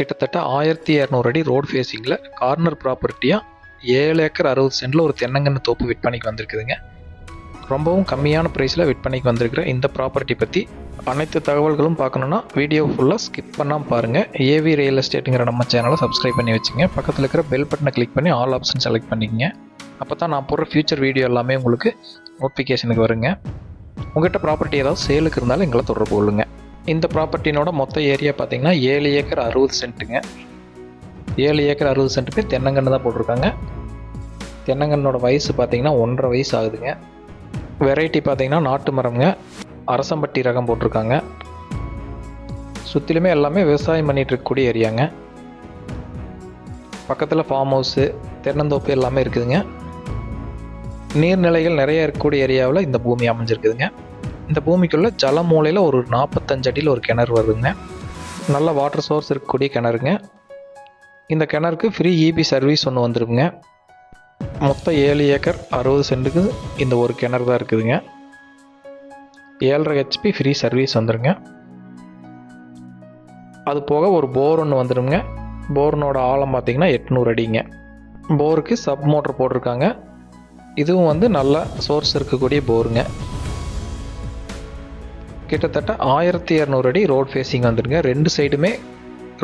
கிட்டத்தட்ட ஆயிரத்தி இரநூறு அடி ரோடு ஃபேஸிங்கில் கார்னர் ப்ராப்பர்ட்டியாக ஏழு ஏக்கர் அறுபது சென்டில் ஒரு தென்னங்கன்று தோப்பு விற்பனைக்கு வந்திருக்குதுங்க. ரொம்பவும் கம்மியான ப்ரைஸில் விற்பனைக்கு வந்திருக்கிற இந்த ப்ராப்பர்ட்டி பற்றி அனைத்து தகவல்களும் பார்க்கணுன்னா வீடியோ ஃபுல்லாக ஸ்கிப் பண்ணாமல் பாருங்கள் ஏவி ரியல் எஸ்டேட்டுங்கிற நம்ம சேனலை சப்ஸ்கிரைப் பண்ணி வச்சுங்க. பக்கத்தில் இருக்கிற பெல் பட்டனை கிளிக் பண்ணி ஆல் ஆப்ஷன் செலக்ட் பண்ணிக்கங்க. அப்போ தான் நான் போடுற ஃபியூச்சர் வீடியோ எல்லாமே உங்களுக்கு நோட்டிஃபிகேஷனுக்கு வருங்க. உங்கள்கிட்ட ப்ராப்பர்ட்டி ஏதாவது சேலுக்கு இருந்தாலும் எங்களை தொடர்பு கொள்ளுங்கள் இந்த ப்ராப்பர்ட்டினோட மொத்த ஏரியா பார்த்தீங்கன்னா ஏழு ஏக்கர் அறுபது சென்ட்டுங்க ஏழு ஏக்கர் அறுபது சென்ட்டுக்கு தென்னங்கன்று தான் போட்டிருக்காங்க. தென்னங்கன்னோட வயசு பார்த்தீங்கன்னா ஒன்றரை வயசு ஆகுதுங்க. வெரைட்டி பார்த்தீங்கன்னா நாட்டு மரம்ங்க. அரசம்பட்டி ரகம் போட்டிருக்காங்க. சுற்றிலுமே எல்லாமே விவசாயம் பண்ணிட்டு இருக்கக்கூடிய ஏரியாங்க பக்கத்தில் ஃபார்ம் ஹவுஸு தென்னந்தோப்பு எல்லாமே இருக்குதுங்க. நீர்நிலைகள் நிறைய இருக்கக்கூடிய ஏரியாவில் இந்த பூமி அமைஞ்சிருக்குதுங்க. இந்த பூமிக்குள்ளே ஜல மூலையில் ஒரு நாற்பத்தஞ்சு அடியில் ஒரு கிணறு வருதுங்க. நல்ல வாட்டர் சோர்ஸ் இருக்கக்கூடிய கிணறுங்க. இந்த கிணறுக்கு ஃப்ரீ இபி சர்வீஸ் ஒன்று வந்துருங்க மொத்தம் ஏழு ஏக்கர் அறுபது சென்ட்டுக்கு இந்த ஒரு கிணறு தான் இருக்குதுங்க. ஏழரை ஹெச்பி ஃப்ரீ சர்வீஸ் வந்துடுங்க அது போக ஒரு போர் ஒன்று வந்துடுங்க போர்னோட ஆழம் பார்த்தீங்கன்னா எட்நூறு அடிங்க. போருக்கு சப் மோட்டர் போட்டிருக்காங்க. இதுவும் வந்து நல்ல சோர்ஸ் இருக்கக்கூடிய போருங்க கிட்டத்தட்ட ஆயிரத்தி இரநூறு அடி ரோட் ஃபேஸிங் வந்துருங்க. ரெண்டு சைடுமே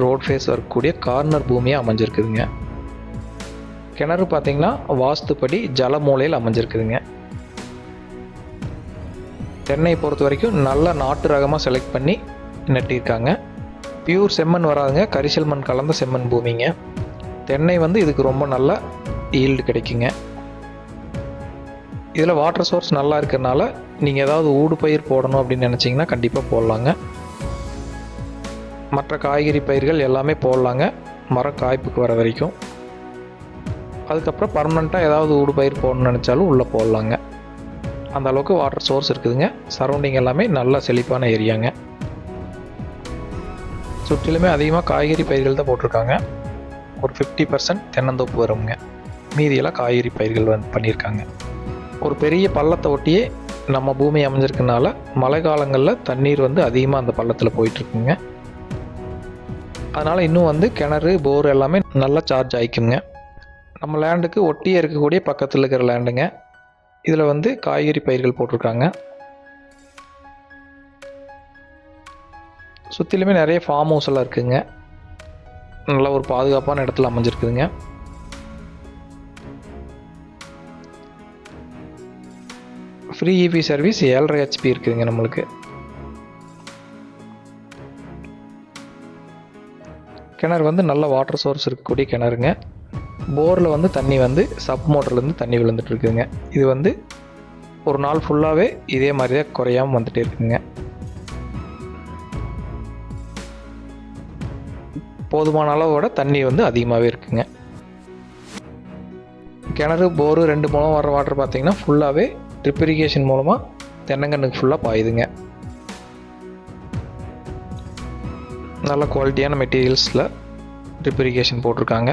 ரோட் ஃபேஸ் வரக்கூடிய கார்னர் பூமியாக அமைஞ்சிருக்குதுங்க. கிணறு பார்த்தீங்கன்னா வாஸ்துப்படி ஜல மூலையில் அமைஞ்சிருக்குதுங்க. தென்னை பொறுத்த வரைக்கும் நல்ல நாட்டு ரகமாக செலக்ட் பண்ணி நட்டியிருக்காங்க பியூர் செம்மண் வராதுங்க. கரிசல் மண் கலந்த செம்மண் பூமிங்க. தென்னை வந்து இதுக்கு ரொம்ப நல்ல ஈல்டு கிடைக்குங்க. இதில் வாட்டர் சோர்ஸ் நல்லா இருக்கிறனால நீங்கள் ஏதாவது ஊடு பயிர் போடணும் அப்படின்னு நினச்சிங்கன்னா கண்டிப்பாக போடலாங்க. மற்ற காய்கறி பயிர்கள் எல்லாமே போடலாங்க. மரம் காய்ப்புக்கு வர வரைக்கும். அதுக்கப்புறம் பர்மனெண்ட்டாக ஏதாவது ஊடு பயிர் போடணும்னு நினச்சாலும் உள்ளே போடலாங்க. அந்த அளவுக்கு வாட்டர் சோர்ஸ் இருக்குதுங்க. சரௌண்டிங் எல்லாமே நல்லா செழிப்பான ஏரியாங்க. சுற்றிலுமே அதிகமாக காய்கறி பயிர்கள் தான் போட்டிருக்காங்க. ஒரு ஃபிஃப்டி பர்சன்ட் தென்னந்தோப்பு வருங்க. மீதியெல்லாம் காய்கறி பயிர்கள் வந்து பண்ணியிருக்காங்க. ஒரு பெரிய பள்ளத்தை ஒட்டியே நம்ம பூமி அமைஞ்சிருக்கனால மழை காலங்களில் தண்ணீர் வந்து அதிகமாக அந்த பள்ளத்தில் போயிட்டுருக்குங்க. அதனால் இன்னும் வந்து கிணறு போர் எல்லாமே நல்லா சார்ஜ் ஆகிக்குங்க நம்ம லேண்டுக்கு ஒட்டியே இருக்கக்கூடிய பக்கத்தில் இருக்கிற லேண்டுங்க இதில் வந்து காய்கறி பயிர்கள் போட்டிருக்காங்க. சுற்றிலுமே நிறைய ஃபார்ம் ஹவுஸ் எல்லாம் இருக்குங்க. நல்ல ஒரு பாதுகாப்பான இடத்துல அமைஞ்சிருக்குதுங்க. ஃப்ரீ இபி சர்வீஸ் ஏழரை ஹெச்பி இருக்குதுங்க நம்மளுக்கு. கிணறு வந்து நல்ல வாட்டர் சோர்ஸ் இருக்கக்கூடிய கிணறுங்க. போரில் வந்து தண்ணி வந்து சப் மோட்டர்லேருந்து தண்ணி விழுந்துட்டு இருக்குதுங்க. இது வந்து ஒரு நாள் ஃபுல்லாகவே இதே மாதிரி தான் குறையாமல் வந்துட்டே இருக்குங்க போதுமான அளவோட தண்ணி வந்து அதிகமாகவே இருக்குங்க. கிணறு போரு ரெண்டு மூலம் வர வாட்டர் பார்த்திங்கன்னா ஃபுல்லாகவே ட்ரிப் இரிகேஷன் மூலமாக தென்னங்கன்னுக்கு ஃபுல்லாக பாயுதுங்க. நல்ல குவாலிட்டியான மெட்டீரியல்ஸில் ட்ரிப் இரிகேஷன் போட்டிருக்காங்க.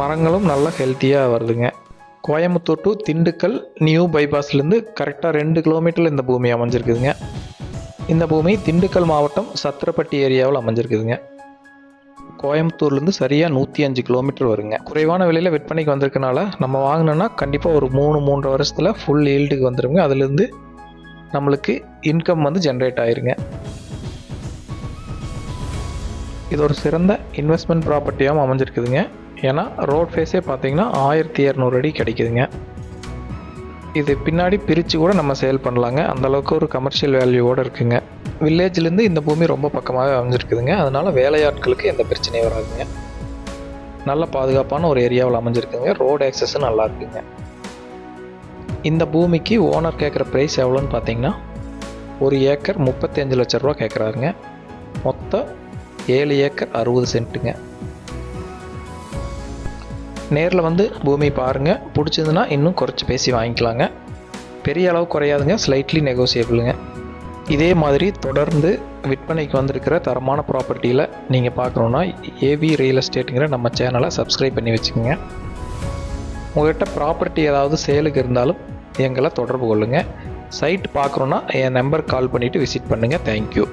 மரங்களும் நல்லா ஹெல்த்தியாக வருதுங்க. கோயம்புத்தூர் டு திண்டுக்கல் நியூ பைபாஸ்லேருந்து கரெக்டாக ரெண்டு கிலோமீட்டரில் இந்த பூமி அமைஞ்சிருக்குதுங்க. இந்த பூமி திண்டுக்கல் மாவட்டம் சத்திரப்பட்டி ஏரியாவில் அமைஞ்சிருக்குதுங்க. கோயம்புத்தூர்லேருந்து சரியாக நூற்றி அஞ்சு கிலோமீட்டர் வருங்க. குறைவான விலையில் விற்பனைக்கு வந்திருக்கனால நம்ம வாங்கினோன்னா கண்டிப்பாக ஒரு மூணு மூன்றரை வருஷத்தில் ஃபுல் ஈல்டுக்கு வந்துடுங்க அதுலேருந்து நம்மளுக்கு இன்கம் வந்து ஜென்ரேட் ஆயிருங்க. இது ஒரு சிறந்த இன்வெஸ்ட்மெண்ட் ப்ராப்பர்ட்டியாகவும் அமைஞ்சிருக்குதுங்க. ஏன்னா ரோட் ஃபேஸே பார்த்தீங்கன்னா ஆயிரத்தி இரநூறு அடி கிடைக்குதுங்க. இது பின்னாடி பிரித்து கூட நம்ம சேல் பண்ணலாங்க. அந்த அளவுக்கு ஒரு கமர்ஷியல் வேல்யூவோடு இருக்குங்க. வில்லேஜ்லேருந்து இந்த பூமி ரொம்ப பக்கமாகவே அமைஞ்சிருக்குதுங்க. அதனால் வேலையாட்களுக்கு எந்த பிரச்சனையும் வராதுங்க. நல்ல பாதுகாப்பான ஒரு ஏரியாவில் அமைஞ்சிருக்குங்க ரோடு ஆக்சஸும் நல்லா இருக்குங்க இந்த பூமிக்கு ஓனர் கேட்குற ப்ரைஸ் எவ்வளோன்னு பார்த்தீங்கன்னா ஒரு ஏக்கர் முப்பத்தஞ்சு லட்ச ரூபா கேட்குறாருங்க மொத்தம் ஏழு ஏக்கர் அறுபது சென்ட்டுங்க நேரில் வந்து பூமி பாருங்கள் பிடிச்சதுன்னா இன்னும் குறைச்சி பேசி வாங்கிக்கலாங்க. பெரிய அளவு குறையாதுங்க. ஸ்லைட்லி நெகோசியபிளுங்க இதே மாதிரி தொடர்ந்து விற்பனைக்கு வந்திருக்கிற தரமான ப்ராப்பர்ட்டியில் நீங்கள் பார்க்கணுன்னா ஏவி ரியல் எஸ்டேட்டுங்கிற நம்ம சேனலை சப்ஸ்கிரைப் பண்ணி வச்சுக்கோங்க. உங்கள்கிட்ட ப்ராப்பர்ட்டி ஏதாவது சேலுக்கு இருந்தாலும் எங்களை தொடர்பு கொள்ளுங்கள் சைட் பார்க்குறோன்னா என் நம்பர் கால் பண்ணிவிட்டு விசிட் பண்ணுங்கள் தேங்க்யூ